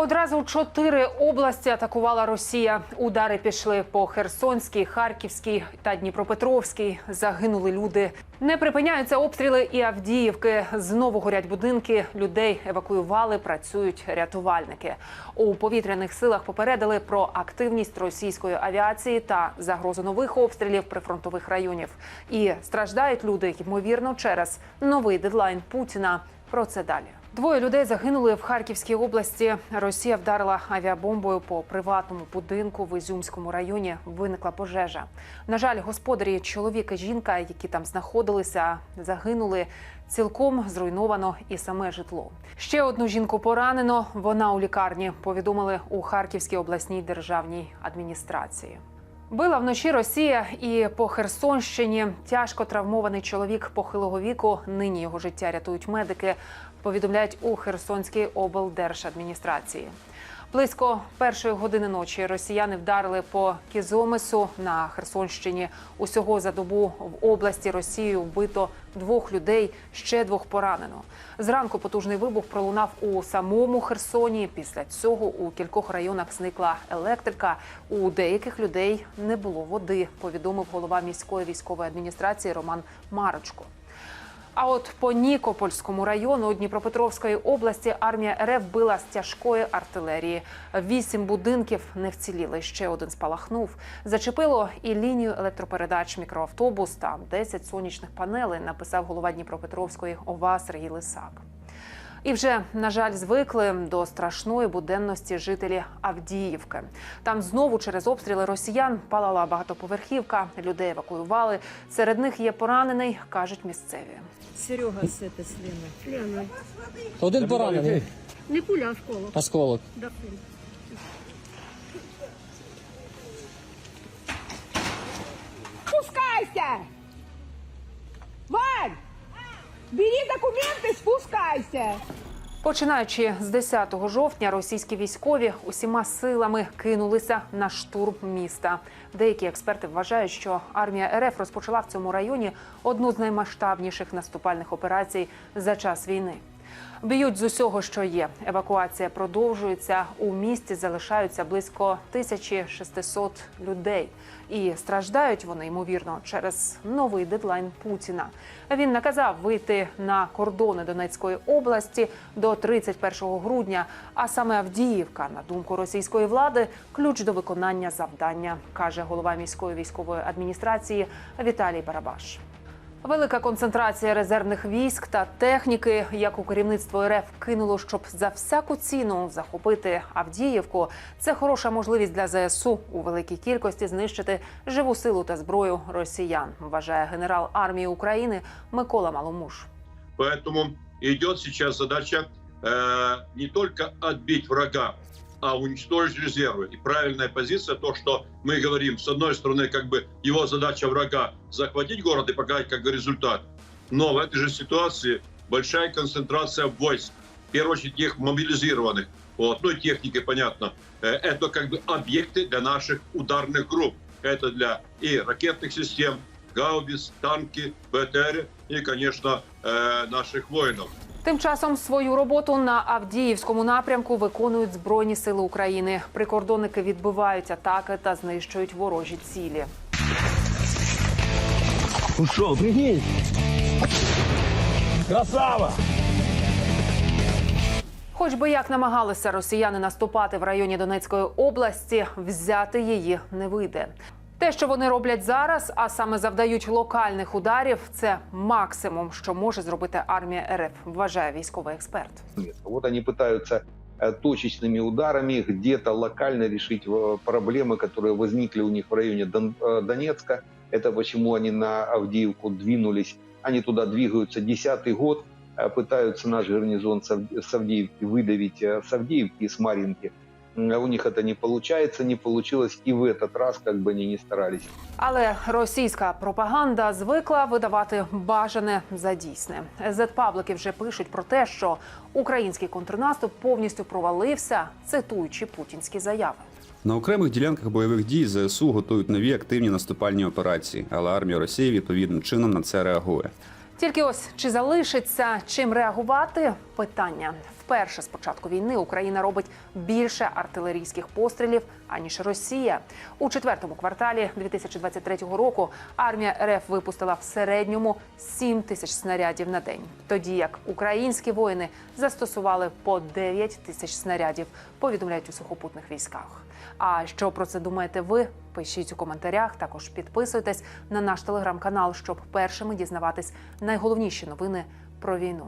Одразу чотири області атакувала Росія. Удари пішли по Херсонській, Харківській та Дніпропетровській. Загинули люди. Не припиняються обстріли і Авдіївки. Знову горять будинки. Людей евакуювали. Працюють рятувальники. У повітряних силах попередили про активність російської авіації та загрозу нових обстрілів прифронтових районів. І страждають люди ймовірно через новий дедлайн Путіна. Про це далі. Двоє людей загинули в Харківській області. Росія вдарила авіабомбою по приватному будинку в Ізюмському районі. Виникла пожежа. На жаль, господарі, чоловік і жінка, які там знаходилися, загинули. Цілком зруйновано і саме житло. Ще одну жінку поранено. Вона у лікарні. Повідомили у Харківській обласній державній адміністрації. Била вночі Росія і по Херсонщині тяжко травмований чоловік похилого віку. Нині його життя рятують медики. Повідомляють у Херсонській облдержадміністрації. Близько першої години ночі росіяни вдарили по Кізомису на Херсонщині. Усього за добу в області Росією вбито двох людей, ще двох поранено. Зранку потужний вибух пролунав у самому Херсоні. Після цього у кількох районах зникла електрика. У деяких людей не було води. Повідомив голова міської військової адміністрації Роман Марочко. А от по Нікопольському району Дніпропетровської області армія РФ била з тяжкої артилерії. Вісім будинків не вціліли. Ще один спалахнув. Зачепило і лінію електропередач, мікроавтобус та 10 сонячних панелей. Написав голова Дніпропетровської ОВА Сергій Лисак. І вже на жаль звикли до страшної буденності жителі Авдіївки. Там знову через обстріли росіян палала багатоповерхівка. Людей евакуювали. Серед них є поранений, кажуть місцеві. Серега с этой с Леной. Лена. Один поранений. Не пуля, а осколок. Осколок. Да, спускайся! Починаючи з 10 жовтня, російські військові усіма силами кинулися на штурм міста. Деякі експерти вважають, що армія РФ розпочала в цьому районі одну з наймасштабніших наступальних операцій за час війни. Б'ють з усього, що є. Евакуація продовжується. У місті залишаються близько 1600 людей. І страждають вони ймовірно через новий дедлайн Путіна. Він наказав вийти на кордони Донецької області до 31 грудня. А саме Авдіївка, на думку російської влади, ключ до виконання завдання, каже голова міської військової адміністрації Віталій Барабаш. Велика концентрація резервних військ та техніки, яку керівництво РФ кинуло, щоб за всяку ціну захопити Авдіївку. Це хороша можливість для ЗСУ у великій кількості знищити живу силу та зброю росіян. Вважає генерал армії України Микола Маломуш. Поэтому идет сейчас задача э, не только отбить врага, а уничтожить резервы. И правильная позиция то, что мы говорим, с одной стороны, как бы его задача врага захватить город и показать как бы результат. Но в этой же ситуации большая концентрация войск, в первую очередь тех мобилизированных, вот, ну и техники, понятно. Э, Это как бы объекты для наших ударных групп. Это для и ракетных систем, гаубиц, танки, БТР и, конечно, э, наших воинов. Тим часом свою роботу на Авдіївському напрямку виконують Збройні сили України. Прикордонники відбивають атаки та знищують ворожі цілі. Ушел, прикинь. Красава! Хоч би як намагалися росіяни наступати в районі Донецької області, взяти її не вийде. Те, що вони роблять зараз, а саме завдають локальних ударів, це максимум, що може зробити армія РФ, вважає військовий експерт. место. Вот они пытаются э, точечными ударами где-то локально решить э, проблемы, которые возникли у них в районе Дон- э, Донецка. Это почему они на Авдеевку двинулись. Они туда двигаются десятый год, э, пытаются наш гарнизон с Ав- с Авдеевки выдавить э, с Авдеевки и с Маринки. М, а У них это не получается, не получилось и в этот раз, как бы они ни старались. Але російська пропаганда звикла видавати бажане за дійсне. Зетпаблики вже пишуть про те, що український контрнаступ повністю провалився, цитуючи путінські заяви. На окремих ділянках бойових дій ЗСУ готують нові активні наступальні операції, але армія Росії відповідним чином на це реагує. Тільки ось чи залишиться чим реагувати, питання. Вперше з початку війни Україна робить більше артилерійських пострілів аніж Росія. У четвертому кварталі 2023 року армія РФ випустила в середньому 7 тисяч снарядів на день, тоді як українські воїни застосували по 9 тисяч снарядів. Повідомляють у сухопутних військах. А що про це думаєте ви? Пишіть у коментарях. Також підписуйтесь на наш телеграм-канал, щоб першими дізнаватись найголовніші новини про війну.